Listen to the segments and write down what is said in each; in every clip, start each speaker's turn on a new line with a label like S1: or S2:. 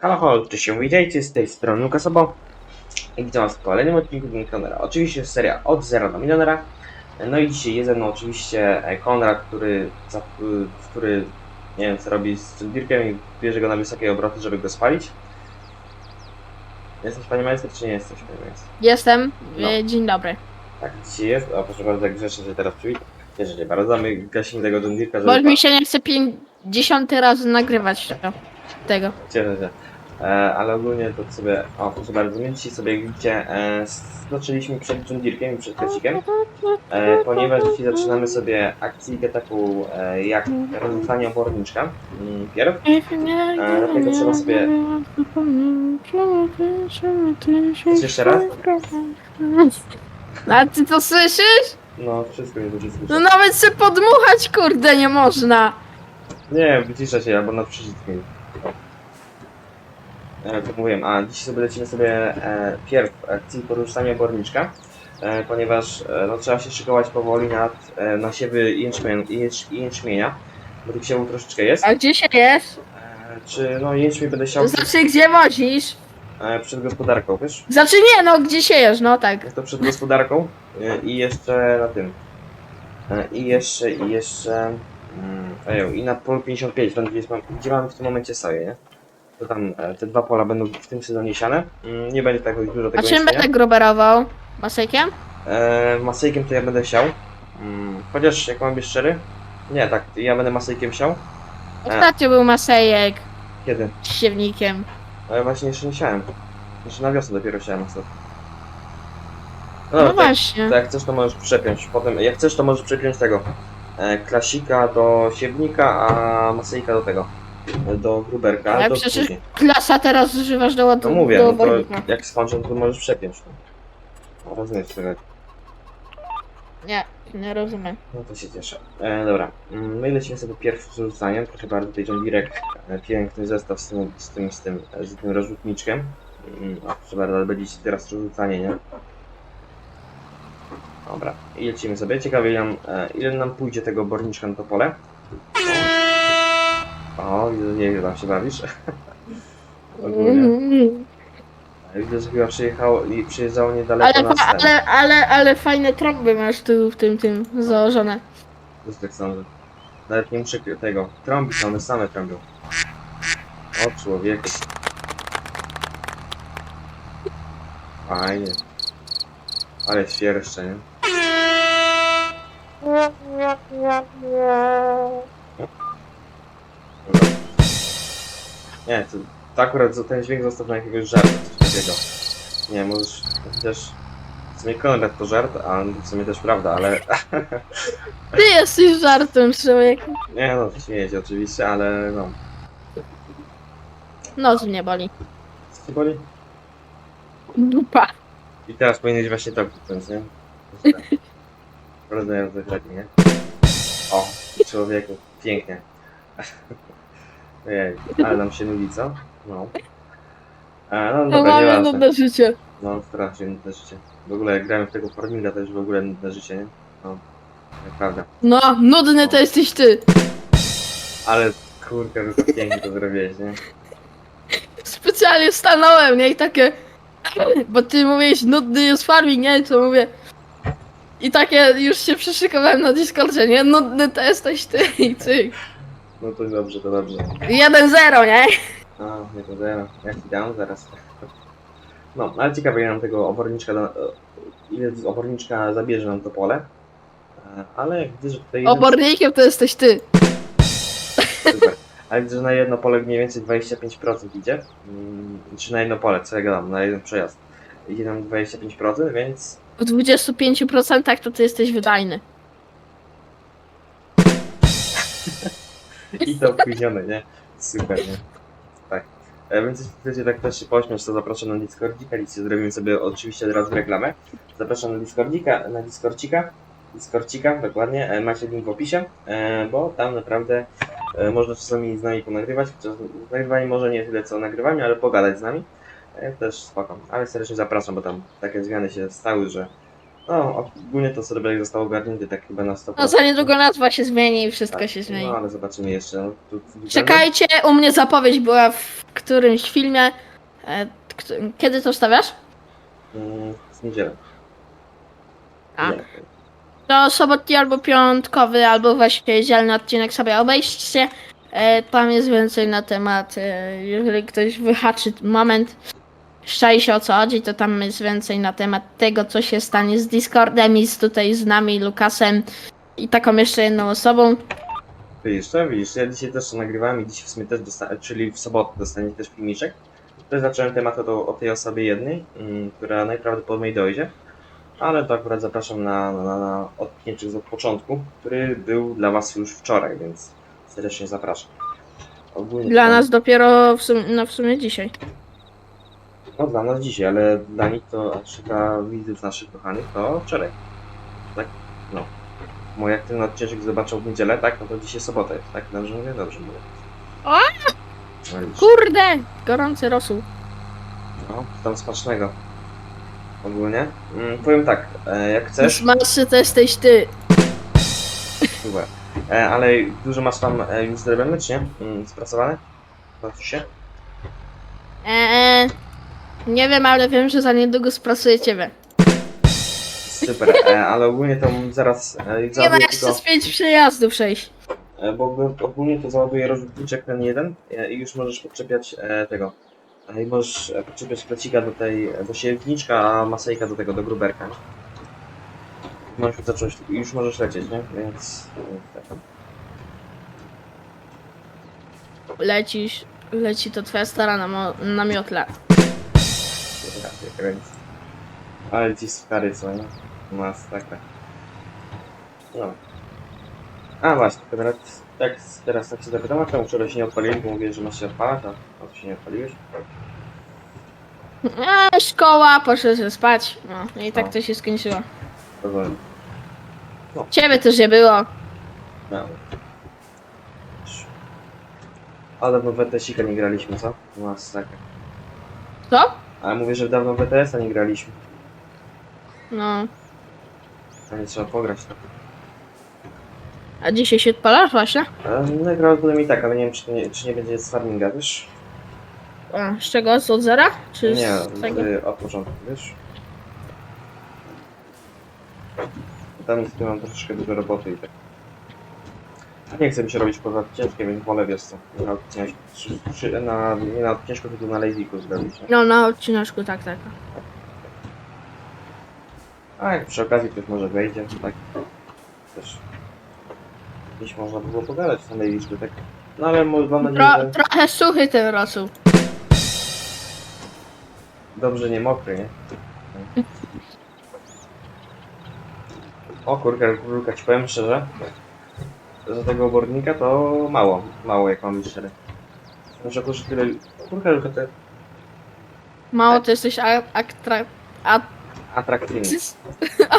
S1: Halo, halo, cześć się witajcie, z tej strony Lukas Obo i witam was w kolejnym odcinku Milionera. Oczywiście seria od zera do milionera. No i dzisiaj jest ze mną oczywiście e, Konrad, który, y, który nie wiem co robi z Dirkiem i bierze go na wysokie obroty, żeby go spalić. Jesteś panie majster, czy nie jesteś panie majster?
S2: Jestem.
S1: No.
S2: E, Dzień dobry.
S1: Tak, dzisiaj jest. O, proszę bardzo, grzecznie się teraz przywit. Cieszę się bardzo, my gasimy tego John Dirka,
S2: Bo
S1: żeby...
S2: mi się nie chce 50 razy nagrywać to, tego.
S1: Cieszę się. E, ale ogólnie to sobie, o proszę bardzo, my dzisiaj sobie jak widzicie, e, zaczęliśmy przed John Deerekiem i przed Kresikiem, e, ponieważ dzisiaj zaczynamy sobie akcję taką e, jak rozrzucanie oborniczka. Mm, Pierw, E, dlatego trzeba sobie- Chcesz jeszcze raz?
S2: A ty to słyszysz?
S1: no wszystko nie będzie
S2: No nawet se podmuchać kurde nie można.
S1: Nie, wycisza się albo na przycisk mi. E, jak mówiłem, a dziś sobie lecimy sobie e, pierw akcji poruszania oborniczka, e, ponieważ e, no, trzeba się szykować powoli nad e, nasiewy jęczmień, jęcz, jęczmienia, bo tych siewów troszeczkę jest.
S2: A gdzie się jest?
S1: E, czy no jęczmień będę siał
S2: Znaczy gdzie wozisz?
S1: e, przed gospodarką, wiesz?
S2: Znaczy nie no, gdzie siejesz, no tak.
S1: To przed gospodarką e, i jeszcze na tym. E, I jeszcze, i jeszcze. Mm, I na polu 55, tam gdzie, jest, mam- gdzie mamy w tym momencie soję, nie? To tam e, te dwa pola będą w tym sezonie siane. Mm, nie będzie tak dużo
S2: A
S1: tego
S2: czym
S1: jęczmienia.
S2: będę gruberował? Masejkiem?
S1: E, masejkiem to ja będę siał. Mm, chociaż jak mam być szczery, nie tak, ja będę masejkiem siał.
S2: Ostatnio był masejek
S1: Kiedy?
S2: z siewnikiem.
S1: Ale właśnie jeszcze nie siałem. Jeszcze na wiosnę dopiero siałem ostatnio.
S2: No,
S1: No, tak,
S2: właśnie.
S1: to jak chcesz to możesz przepiąć. Potem jak chcesz to możesz przepiąć tego. E, klasika do siewnika, a masejka do tego. Do gruberka.
S2: Ale
S1: to
S2: przecież
S1: później.
S2: Klasa teraz używasz do
S1: No mówię,
S2: do
S1: no to
S2: obornika.
S1: jak skończę to możesz przepiąć. No. Rozumiesz tego.
S2: Nie, nie rozumiem.
S1: No to się cieszę. E, dobra, Mm, my lecimy sobie pierwszym rzucaniem. Proszę bardzo, tutaj John Direk, e, piękny zestaw z tym, z tym, z tym, e, z tym rozrzutniczkiem. Mm, A proszę bardzo, ale będzie teraz rozrzucanie, nie? Dobra, i lecimy sobie. Ciekawe ile nam, e, ile nam pójdzie tego borniczka na to pole. Nie wiem, tam się bawisz. Ogólnie.
S2: Mhm.
S1: Widzę, że chyba przyjechało i przyjeżdżało niedaleko
S2: Ale,
S1: nas
S2: fa- ale, ale, ale fajne trąby masz tu w tym, tym założone.
S1: To jest tak sądzę. Nawet nie muszę tego trąbić, one same trąbią. O człowieku. Fajnie. Ale świerszcze, nie? Nie, to, to akurat ten dźwięk został na jakiegoś żartu, coś takiego. Nie, możesz też... W sumie Konrad to żart, a w sumie też prawda, ale...
S2: Ty jesteś żartem, człowieku.
S1: Nie no, śmieję się oczywiście, ale no.
S2: Nos mnie boli.
S1: Co ci boli?
S2: Dupa.
S1: I teraz powinieneś właśnie to kliknąć, nie? Rozumiem, że nie? O, człowieku, pięknie. Ojej, ale nam się nudzi, co? No. A, no
S2: No
S1: dobra,
S2: mamy
S1: nieważne.
S2: nudne życie.
S1: No, strasznie nudne życie. W ogóle jak grałem w tego Forminga, to już w ogóle nudne życie, nie? No, naprawdę.
S2: No, nudny to jesteś ty.
S1: Ale kurka, że to pięknie to zrobiłeś, nie?
S2: Specjalnie stanąłem, nie? I takie... Bo ty mówisz, nudny jest farming, nie? To mówię... I takie już się przeszykowałem na Discordzie, nie? Nudny to jesteś ty i ty.
S1: No to dobrze, to dobrze.
S2: 1-0, nie?
S1: A, nie to zero. Ja ci dam zaraz. No, ale ciekawe ile nam tego oborniczka, da, ile z oborniczka zabierze nam to pole. E, Ale jak widzę, że tutaj jeden,
S2: Obornikiem to jesteś ty.
S1: super. Ale widzę, że na jedno pole mniej więcej 25% idzie. Mm, Czy na jedno pole, co ja gadam, na jeden przejazd. Idzie nam 25%, więc
S2: W 25% to ty jesteś wydajny.
S1: I to opóźnione, nie? Super, nie? Tak. E, Więc jeśli chcecie tak też się pośmiać, to zapraszam na Discordzika. Dzisiaj zrobimy sobie oczywiście od razu reklamę. Zapraszam na Discordzika, na Discordcika. Discordcika, dokładnie. E, Macie link w opisie, e, bo tam naprawdę można czasami z nami ponagrywać. Chociaż nagrywanie może nie tyle co nagrywanie, ale pogadać z nami. Też spoko. Ale serdecznie zapraszam, bo tam takie zmiany się stały, że No, ogólnie to Serwerek został ogarnięty tak chyba na 100%.
S2: No za niedługo nazwa się zmieni i wszystko
S1: Tak,
S2: się zmieni.
S1: No, ale zobaczymy jeszcze. No, tu, tu,
S2: Czekajcie, u mnie zapowiedź była w którymś filmie. E, Kiedy to wstawiasz?
S1: Mm, w niedzielę.
S2: A.
S1: Nie.
S2: To sobotni albo piątkowy, albo właśnie niedzielny odcinek sobie obejrzcie. E, Tam jest więcej na temat. e, Jeżeli ktoś wyhaczy moment, szczai się o co chodzi, to tam jest więcej na temat tego, co się stanie z Discordem i z tutaj z nami, Lukasem i taką jeszcze jedną osobą.
S1: Widzisz to? Widzisz, ja dzisiaj też to nagrywałem i dzisiaj w sumie też dostałem, czyli w sobotę dostaniecie też filmiczek. Też zacząłem temat o, o tej osobie jednej, mm, która najprawdopodobniej dojdzie. Ale to akurat zapraszam na, na, na, na odcinek od początku, który był dla Was już wczoraj, więc serdecznie zapraszam. Ogólnie
S2: Dla
S1: to-
S2: nas dopiero w sumie, no w sumie dzisiaj.
S1: No dla nas dzisiaj, ale dla nich to, znaczy dla widzów naszych kochanych, to wczoraj. Tak? No. Bo jak ten odcinek zobaczą w niedzielę, tak? No to dzisiaj sobota jest, tak? Dobrze mówię? Dobrze mówię.
S2: O!
S1: No widzisz.
S2: Kurde! Gorący rosół.
S1: No, tam smacznego. Ogólnie. Mm, powiem tak, e, jak chcesz,
S2: Smaczny to jesteś ty.
S1: super. E, ale dużo masz tam e, już zrobione, czy nie? Mm, spracowane? Patrz się?
S2: Eee, nie wiem, ale wiem, że za niedługo sprasuję ciebie.
S1: Super, e, ale ogólnie to zaraz e,
S2: Nie ma
S1: załaduję
S2: jeszcze
S1: tylko,
S2: z pięć przejazdów przejść.
S1: e, bo ogólnie- ogólnie to załaduję rozrzutniczek ten jeden e, i już możesz podczepiać e, tego. E, I możesz e, podczepiać klecika do tej, do siewniczka, a masejka do tego, do gruberka. Możesz już zacząć, już możesz lecieć, nie? Więc... e, tak.
S2: Lecisz, leci to twoja stara na, mo- na miotle.
S1: Ja cię kręcę. Ale ci stary nie? Masakra. No. A właśnie, teraz, tak, teraz tak się zapytam, a czemu wczoraj się nie odpaliłeś, bo mówię, że masz się odpalać, a a ty się nie odpaliłeś?
S2: Eee, szkoła, poszedł się spać. No i tak
S1: No.
S2: to się skończyło.
S1: Rozumiem.
S2: Ciebie też nie było.
S1: No. Ale w WTS-ika nie graliśmy, co? Masakra.
S2: Co?
S1: Ale mówię, że dawno w WTS-a nie graliśmy.
S2: No.
S1: A nie trzeba pograć tak.
S2: A dzisiaj się odpalasz właśnie?
S1: Ale najprawdopodobniej tak, ale nie wiem, czy, to nie, czy nie będzie z farminga, wiesz?
S2: A, z czego? Z od zera? Czy
S1: Nie,
S2: z tego?
S1: z, od początku, wiesz? Tam z tym mam troszeczkę dużo roboty i tak. Nie chcę mi się robić poza ciężkie, więc wolę wiesz co, na przy- przy- na, nie na ciężko, tylko na lazyku zrobić. nie?
S2: No na odcineczku, tak, tak.
S1: A jak przy okazji ktoś może wejdzie, to tak też gdzieś można by było pogadać samej liczby, tak. No ale może mam nadzieję,
S2: Tro,
S1: że
S2: trochę suchy ten rosół.
S1: dobrze nie mokry, nie? O kurka, kurka, ci powiem szczerze, że tego obornika to mało, mało jak mam szczery. Muszę że tyle, kurka, kurka, te
S2: Mało to jesteś a, aktra, a,
S1: atrakcyjny.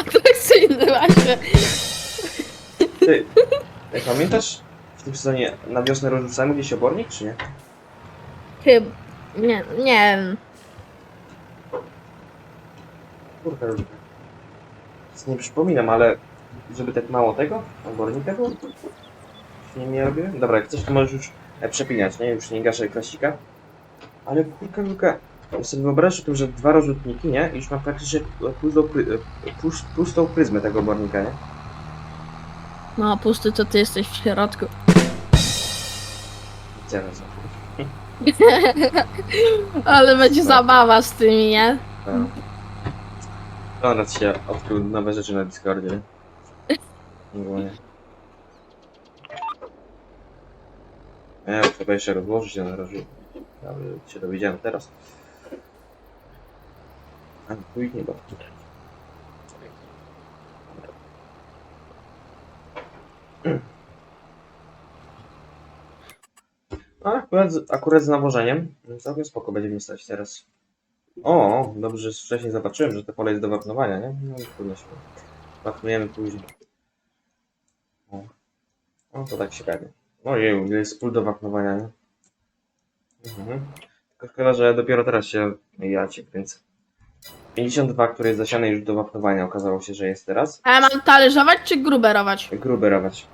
S2: atrakcyjny właśnie.
S1: Ty, jak pamiętasz, w tym sezonie na wiosnę rozrzucamy gdzieś obornik, czy nie?
S2: Chyba. Nie, nie wiem.
S1: Kurka. Nic Nie przypominam, ale żeby tak mało tego, obornika było? Nie, nie robię? Dobra, jak chcesz to możesz już e, przepinać, nie? Już nie gaszę klasika. Ale kurka, kurka. Ja sobie wyobraź tu, że dwa rozrzutniki, nie? I już mam praktycznie pustą, pry- e, pus- pustą pryzmę tego obornika, nie?
S2: No, pusty to ty jesteś w środku.
S1: Są.
S2: Ale będzie zabawa z tymi, nie?
S1: Konrad się odkrył nowe rzeczy na Discordzie, nie? Ogólnie. Nie, trzeba jeszcze rozłożyć na razie. Ale się dowiedziałem teraz. A później, bo... A akurat, akurat z nawożeniem całkiem spoko będzie mi stać teraz. O, dobrze, że wcześniej zobaczyłem, że to pole jest do wapnowania, nie? No i trudno się. Wapnujemy później. O. o, to tak ciekawie. Ojej, ile jest pól do wapnowania, nie? Mhm. Tylko szkoda, że dopiero teraz się ja cię kręcę. 52, które jest zasiane już do wapnowania, okazało się, że jest teraz.
S2: A ja mam talerzować czy gruberować?
S1: Gruberować.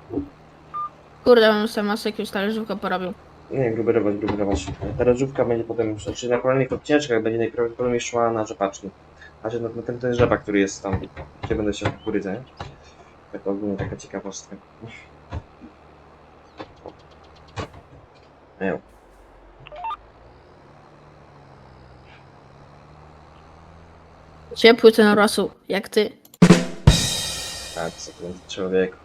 S2: Kurde, bym sobie masę jakąś talerzówkę porobił.
S1: Nie, gruberować, gruberować. Ta rażówka będzie potem, znaczy na kolejnych odcieczkach będzie najprawdopodobniej szła na rzepaczki. Znaczy na, na ten, ten rzepak, który jest tam, gdzie będę się kukurydzę, nie? Tak ogólnie taka ciekawostka. Ejo.
S2: Ciepły ten rosół, jak ty.
S1: Tak, co ten człowiek.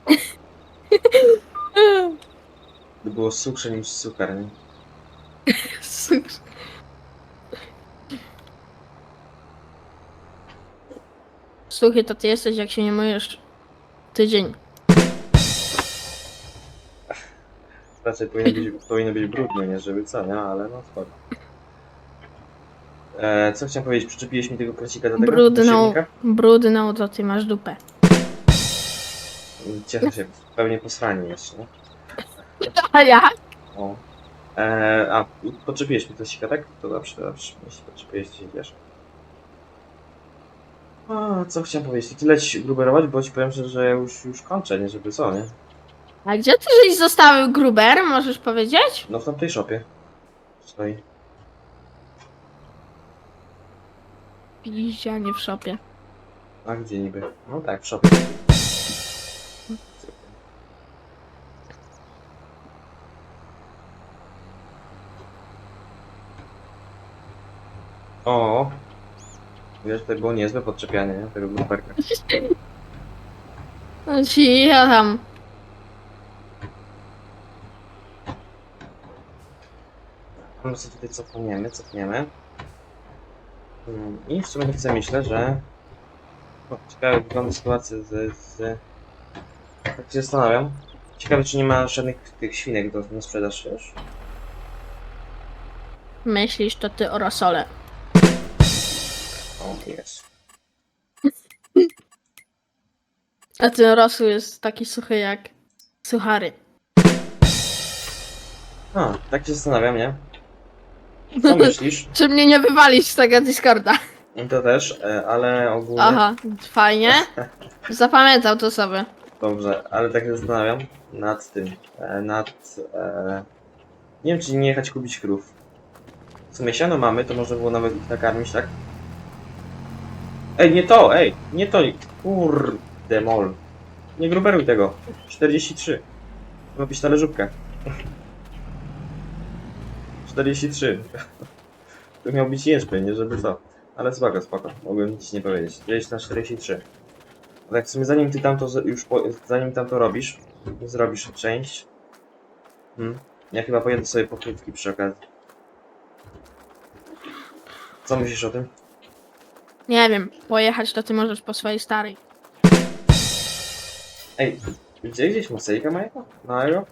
S1: To było suchsze niż cukar, nie?
S2: Słuchaj, to ty jesteś, jak się nie myjesz tydzień.
S1: Raczej powinno być, powinno być brudno, nie żeby co, nie? Ale no spoko. E, co chciałem powiedzieć? Przyczepiłeś mi tego krecika do tego?
S2: Brudną,
S1: silnika?
S2: brudną, to ty masz dupę.
S1: Cieszę się, pewnie posrani jeszcze, nie?
S2: A jak?
S1: O. E, a, podczepiłeś mi krecika, tak? To dobrze, to dobrze. Jeśli podczepiłeś, to się wiesz. A, co chciałem powiedzieć? To tyle ci gruberować, bo ci powiem, że, że już, już kończę, nie? Żeby co, nie?
S2: A gdzie ty żeś zostawił gruber, możesz powiedzieć?
S1: No w tamtej szopie. Stoi.
S2: Piździa, nie w szopie.
S1: A gdzie niby? No tak, w szopie. O! Wiesz, to było niezłe podczepianie, nie? Tego gruperka.
S2: No ci, ja tam.
S1: No co tutaj cofniemy, cofniemy. Mm, I w sumie tak sobie myślę, że... O, ciekawe wygląda sytuacja z, z... Tak się zastanawiam. Ciekawe, czy nie ma żadnych tych świnek do, na sprzedaż już.
S2: Myślisz, to ty o rosole.
S1: O, jest.
S2: A ten rosół jest taki suchy jak suchary.
S1: A, tak się zastanawiam, nie? Co myślisz?
S2: Czy mnie nie wywalisz z tego Discorda?
S1: To też, e, ale ogólnie...
S2: Aha, fajnie. Zapamiętał to sobie.
S1: Dobrze, ale tak się zastanawiam nad tym, e, nad... E, nie wiem, czy nie jechać kupić krów. W sumie siano mamy, to można było nawet ich nakarmić, tak? Ej, nie to, ej, nie to, kurde mol. Nie gruberuj tego. 43. Ma być talerzówkę. 43. To miał być jęczmień, nie żeby co. Ale spoko, spoko. Mogłem nic nie powiedzieć. Na 43. Tak w sumie zanim ty tam to już po, zanim tam to robisz, zrobisz część. Hmm. Ja chyba pojedę sobie po krótki przy okazji. Co myślisz o tym?
S2: Nie wiem, pojechać to ty możesz po swojej starej.
S1: Ej, gdzie gdzieś Masejka mojego? Małego?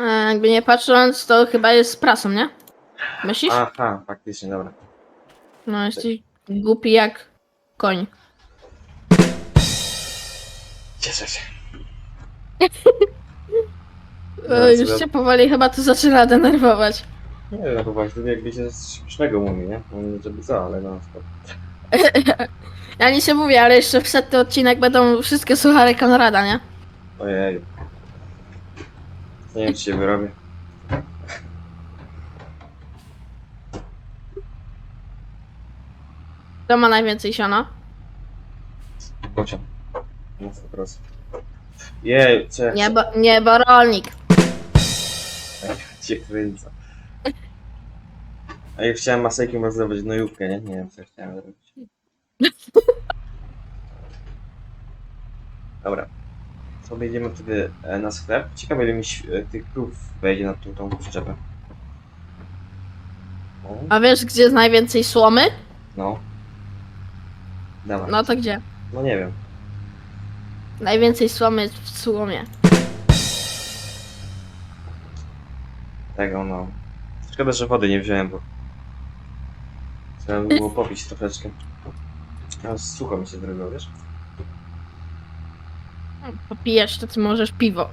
S2: E, jakby nie patrząc, to chyba jest z prasą, nie? Myślisz?
S1: Aha, faktycznie, dobra.
S2: No, jesteś głupi jak koń.
S1: Cieszę się.
S2: E, już
S1: sobie-
S2: cię powoli chyba to zaczyna denerwować.
S1: Nie wiem, no właśnie, to jakby się z śmiesznego mówi, nie? Nie żeby co, ale no.
S2: Ja nic nie mówię, ale jeszcze w setny odcinek będą wszystkie suchary Konrada, nie?
S1: Ojej. Nie wiem, czy się wyrobię.
S2: Kto ma najwięcej siana?
S1: Bocian. No po prostu. Jej, co
S2: Nie, bo, nie, bo rolnik.
S1: cię kręcę. A ja chciałem masejkiem rozdawać gnojówkę, nie? Nie wiem, co chciałem zrobić. Dobra. Sobie idziemy wtedy e, na sklep. Ciekawe, ile mi e, tych krów wejdzie na tą, tą przyczepę.
S2: A wiesz, gdzie jest najwięcej słomy?
S1: no. Dawaj.
S2: No to gdzie?
S1: No nie wiem.
S2: Najwięcej słomy jest w słomie.
S1: Tego no. Szkoda, że wody nie wziąłem, bo trzeba by było popić troszeczkę. A sucho mi się zrobiło, wiesz?
S2: Popijesz, to ty możesz piwo.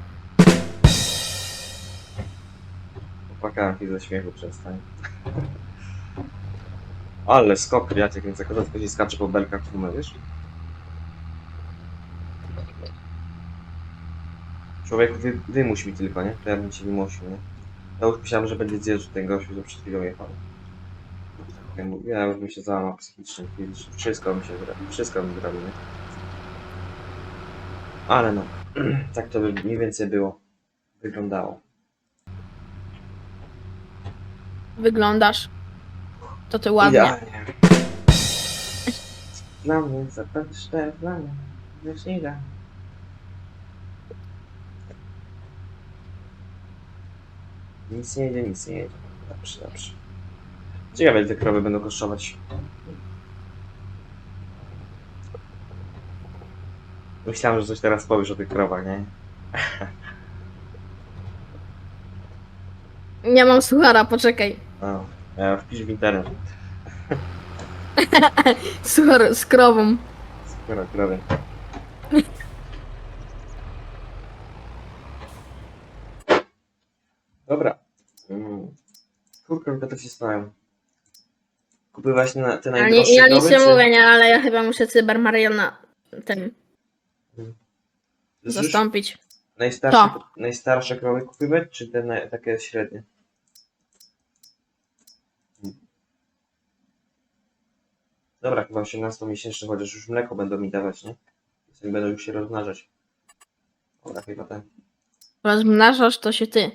S1: Popłakałem się ze śmiechu przestań. Ale skok, Jacek, więc rzadko się skacze po belkach tłumy, wiesz? Człowiek wy, wymuś mi tylko, nie? To ja bym ci wymusił, nie? Ja już myślałem, że będzie zjeżdżał ten gościu, co przed chwilą jechał. Ja już bym się załamał psychicznie, wszystko mi się wszystko mi zrobi, nie? Ale no, tak to by mniej więcej było, wyglądało.
S2: Wyglądasz. To ty ładnie.
S1: Idealnie. Dla mnie zapewne, dla mnie, wyśniga. Nic nie jedzie, nic nie jedzie. Dobrze, dobrze. Ciekawe, ile te krowy będą kosztować. Myślałem, że coś teraz powiesz o tych krowach, nie?
S2: Nie mam suchara, poczekaj.
S1: O, ja wpisz w internet.
S2: Suchar z krową.
S1: Skoro krowy. Dobra. Mm. Kurkę to się stałem. Kupywaś na te
S2: Ja,
S1: najdroższe
S2: nie, ja nic
S1: krowy,
S2: nie
S1: czy-
S2: mówię, nie, ale ja chyba muszę Cyber Mariana ten zastąpić.
S1: Najstarsze,
S2: To.
S1: najstarsze krowy kupywać, czy te na, takie średnie? Dobra, chyba 18-miesięczny, chociaż już mleko będą mi dawać, nie? Więc Będą już się rozmnażać. Dobra, chyba ten.
S2: Rozmnażasz to się ty.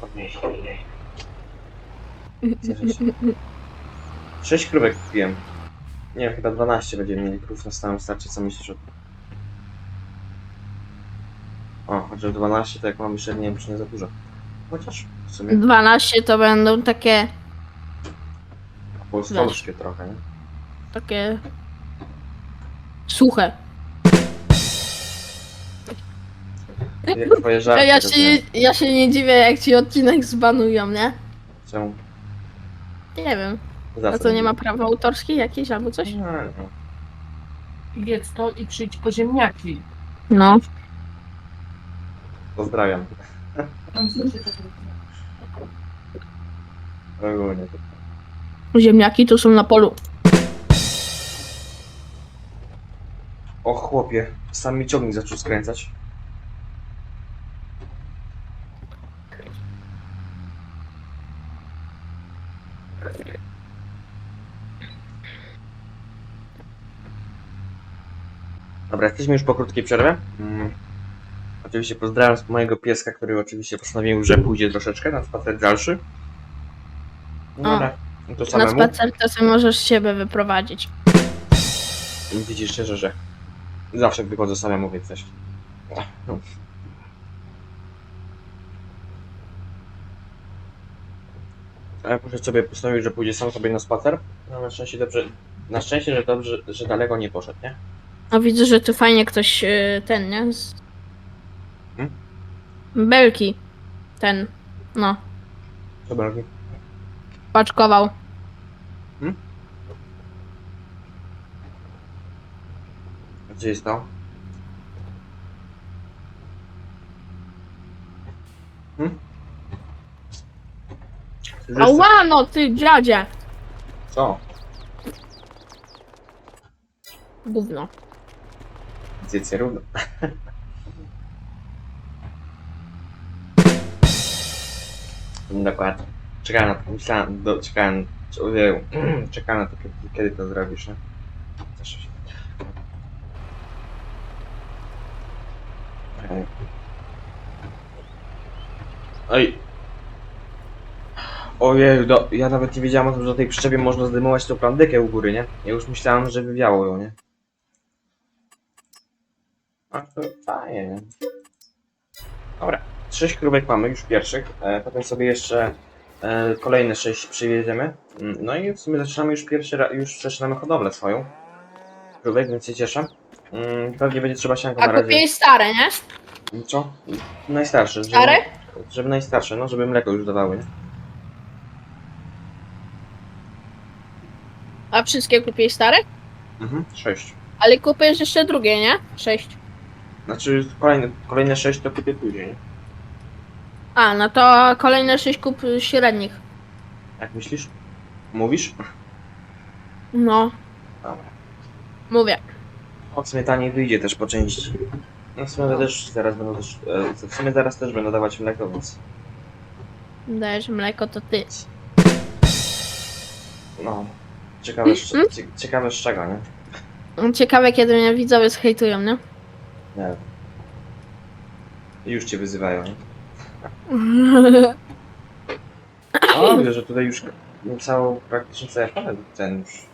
S1: Podnieś. Cieszę się. Sześć krówek kupiłem. Nie wiem, chyba 12 będziemy mieli krów na stałym starcie, co myślisz o tym? O, chociaż 12 to jak mam jeszcze, nie wiem, czy nie za dużo. Chociaż w sumie
S2: 12 to będą takie,
S1: polskie trochę, nie?
S2: takie suche.
S1: Jak twoje żarty,
S2: Ja, się,
S1: rozumiem.
S2: nie- ja się nie dziwię, jak ci odcinek zbanują, nie?
S1: Czemu?
S2: Nie wiem.
S1: Za
S2: A
S1: co
S2: to nie ma prawa autorskie jakieś albo coś?
S1: No, no.
S3: Jedz to i przyjdź po ziemniaki.
S2: No.
S1: Pozdrawiam. Ogólnie to.
S2: Ziemniaki tu są na polu.
S1: O chłopie, sam mi ciągnik zaczął skręcać. Dobra, jesteśmy już po krótkiej przerwie. Oczywiście pozdrawiam mojego pieska, który oczywiście postanowił, że pójdzie troszeczkę na spacer dalszy. No
S2: O.
S1: No to
S2: Na
S1: samemu.
S2: spacer to sobie możesz siebie wyprowadzić.
S1: Widzisz szczerze, że zawsze wychodzę samemu, więc też. No. A ja poszedł sobie postanowił, że pójdzie sam sobie na spacer. No na szczęście dobrze. Na szczęście, że dobrze, że daleko nie poszedł, nie?
S2: No widzę, że tu fajnie ktoś y, ten, nie? Z...
S1: Hmm?
S2: Belki. Ten. No.
S1: Dobra,
S2: Paczkował.
S1: gdzie jest to? Hmm? Co?
S2: Ała, no ty dziadzie.
S1: Co?
S2: Gówno.
S1: Zjedz równo. Dokładnie. Czekałem na to, myślałem, do, czekałem, czekałem na to, kiedy, kiedy to zrobisz, nie? Cieszę się. Oj. Ojej, do, ja nawet nie wiedziałem o tym, że do tej przyczepie można zdejmować tą plandykę u góry, nie? Ja już myślałem, że wywiało ją, nie? A to fajnie, nie? Dobra, sześć krówek mamy już pierwszych, e, potem sobie jeszcze e, kolejne sześć przywieziemy. Mm, No i w sumie zaczynamy już pierwszy raz, już zaczynamy hodowlę swoją. Krówek, więc się cieszę. Mm, pewnie będzie trzeba sianko
S2: A
S1: na razie.
S2: kupiłeś stare, nie?
S1: Co? Najstarsze. Żeby,
S2: Stare?
S1: żeby najstarsze, no żeby mleko już dawały, nie?
S2: A wszystkie kupiłeś stare?
S1: Mhm, sześć.
S2: Ale kupisz jeszcze drugie, nie? Sześć.
S1: Znaczy kolejne, kolejne sześć to kupię później, nie?
S2: A, no to kolejne sześć kup średnich.
S1: Jak myślisz? Mówisz?
S2: No,
S1: Dobra.
S2: mówię.
S1: Od taniej wyjdzie też po części. No w sumie też zaraz będą też, e, w sumie zaraz też będą dawać mleko, więc
S2: Dajesz mleko, to ty.
S1: no. Ciekawe, z,
S2: Mhm.
S1: cie, ciekawe z czego, nie?
S2: Ciekawe, kiedy mnie widzowie zhejtują, nie?
S1: Nie wiem. Już cię wyzywają, nie? O, widzę, że tutaj już całą, praktycznie cały panel ten już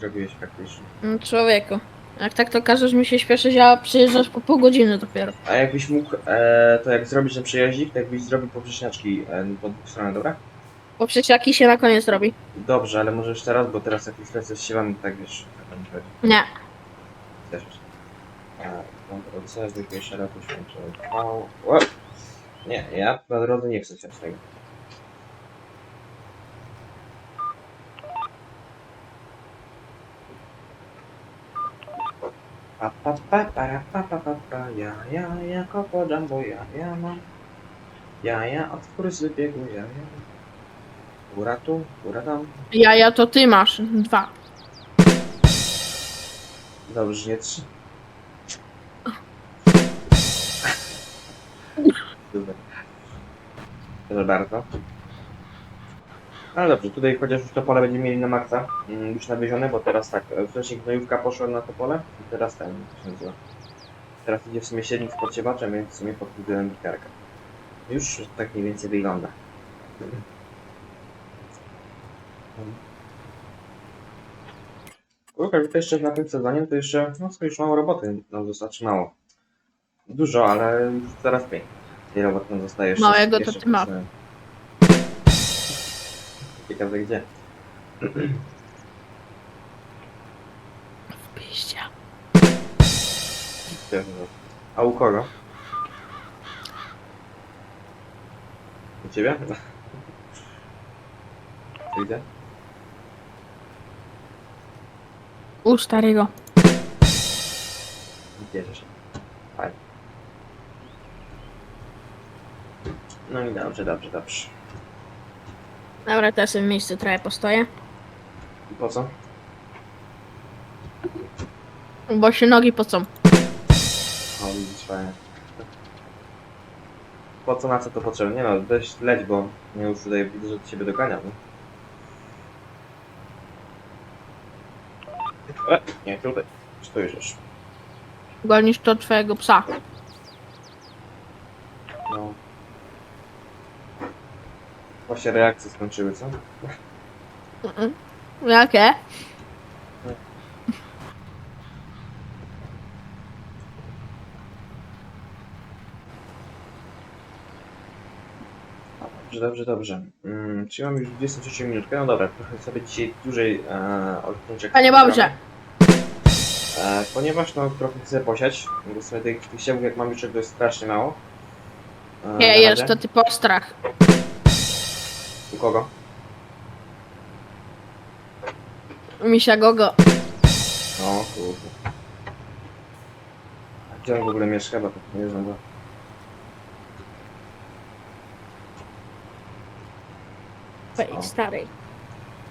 S1: zrobiłeś praktycznie.
S2: No, Człowieku. Jak tak to każesz mi się śpieszyć, a przyjeżdżasz po pół godziny dopiero.
S1: A jakbyś mógł, e, to jak zrobisz ten przejaździk, to jakbyś zrobił poprzeczniaczki e, po dwóch stronach, dobra?
S2: Bo przecież jaki się na koniec robi.
S1: Dobrze, ale możesz teraz, bo teraz jak już lecę z siłami, tak wiesz, tak będzie chodzi.
S2: Nie.
S1: Też. Ctrl C, szeroko święczone. O, o. Nie, ja na drodze nie chcę chcieć tego. Pa pa pa para pa pa pa pa ja ja ja koko jumbo ja ja mam ja ja od skóry z wybiegu ja ja góra tu, góra tam
S2: Jaja to ty masz. Dwa.
S1: Dobrze, nie trzy. Proszę bardzo. Ale dobrze, tutaj chociaż już to pole będziemy mieli na maksa, mm, już nawiezione, bo teraz tak, e, wcześniej gnojówka poszła na to pole i teraz ten, jak się nazywa. Teraz idzie w sumie silnik z podciewaczem, więc w sumie podbuduję gitarkę. Już tak mniej więcej wygląda. Kurka, to jeszcze na tym sezonie to jeszcze, no sobie już mało roboty nam mało. Dużo, ale coraz mniej. Tej roboty nam zostaje jeszcze.
S2: Małego to
S1: jeszcze
S2: ty ma.
S1: potrzebne. Ciekawe gdzie.
S2: W piździe.
S1: A u kogo? U ciebie? Gdzie?
S2: U starego.
S1: Bierzesz. Fajnie. No i dobrze, dobrze, dobrze.
S2: Dobra, teraz w miejscu trochę postoję.
S1: I po co?
S2: Bo się nogi pocą.
S1: O, widzisz, fajnie. Po co, na co to potrzebne? Nie no, weź leć, bo ja już tutaj widzę, że do ciebie doganiam. nie? E, nie, tutaj. Stoisz
S2: Gonisz to twojego psa.
S1: No. Właśnie reakcje skończyły, co?
S2: Mhm. Jakie?
S1: Dobrze, dobrze, dobrze. Mm, czyli mam już 23 minutkę. No dobra, trochę sobie dzisiaj dłużej e, odcinek.
S2: Panie Bobrze.
S1: E, ponieważ no trochę chcę posiać, bo sobie tych, tych siewów jak mam to jest strasznie mało. E,
S2: Nie, jest to ty postrach.
S1: U kogo?
S2: Misia Gogo.
S1: O kurde. A gdzie on w ogóle mieszka? Bo to nie znam go.
S2: Twojej starej.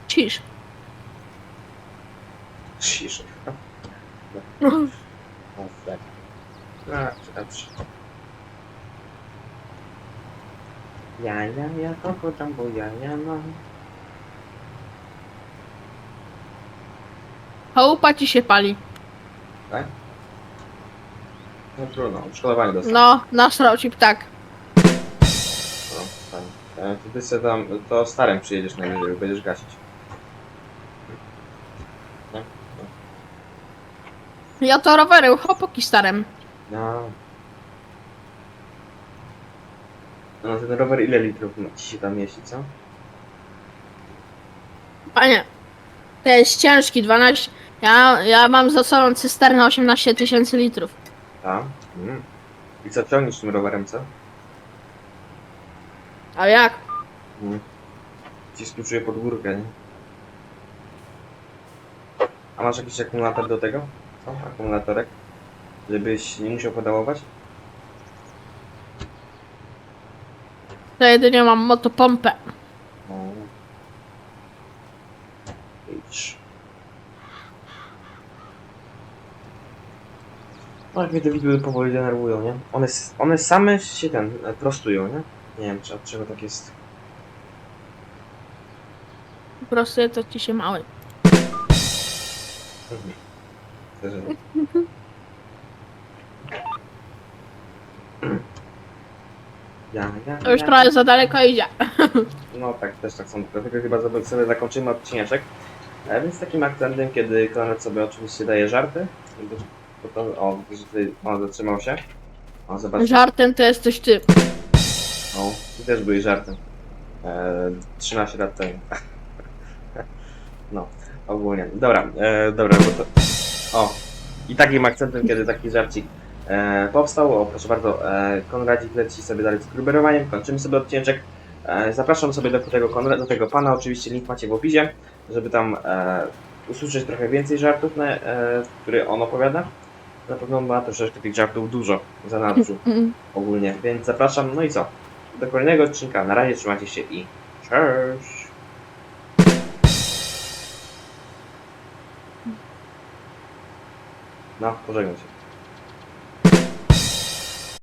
S2: Cisz.
S1: Ciszej.
S2: No.
S1: O, tak. A, dobrze. Ja, ja, ja, koko jumbo, ja, ja, no.
S2: Chałupa ci się pali.
S1: Tak? No trudno, odszkodowanie dostać.
S2: No, nasrał ci ptak.
S1: No, fajnie. E, To ty sobie tam, to starym przyjedziesz najwyżej, będziesz gasić. Nie?
S2: Ja to rowery, chłopaki starem.
S1: No. No ten rower ile litrów ma- ci się tam mieści, co?
S2: Panie, to jest ciężki, 12. Ja, ja mam za sobą cysternę 18 tysięcy litrów.
S1: Tam? Mm. I co ciągniesz tym rowerem, co?
S2: A jak?
S1: Mm. Ci skluczuje pod górkę, nie? A masz jakiś akumulator do tego? Co? Akumulatorek? Żebyś nie musiał pedałować?
S2: To jedynie mam motopompę.
S1: No. Cii. No jak mnie te widły powoli denerwują, nie? One, s- one same się ten, e, prostują, nie? Nie wiem, czy, od czego tak jest.
S2: Po prostu to ci się mały.
S1: Mhm. Też nie. Ja, ja,
S2: To już
S1: ja.
S2: trochę za daleko idzie.
S1: No tak, też tak są. Dlatego chyba sobie- sobie zakończymy odcineczek. E, więc takim akcentem, kiedy Konrad sobie oczywiście daje żarty. bo- bo to, o, że tutaj on zatrzymał się. O, zobacz.
S2: Żartem to jesteś ty.
S1: O, ty też byłeś żartem. E, 13 lat temu. No, ogólnie. Dobra, e, dobra, bo to... O, i takim akcentem, kiedy taki żarcik e, powstał, o proszę bardzo, e, Konradzik leci sobie dalej z gruberowaniem, kończymy sobie odcinek. E, zapraszam sobie do tego, Konra- do tego pana, oczywiście link macie w opisie, żeby tam e, usłyszeć trochę więcej żartów, na, e, które on opowiada. Na pewno ma troszeczkę tych żartów dużo za nadrzu
S2: Mm.
S1: ogólnie, więc zapraszam. No i co? Do kolejnego odcinka. Na razie trzymajcie się i cześć! No, pożegnam się.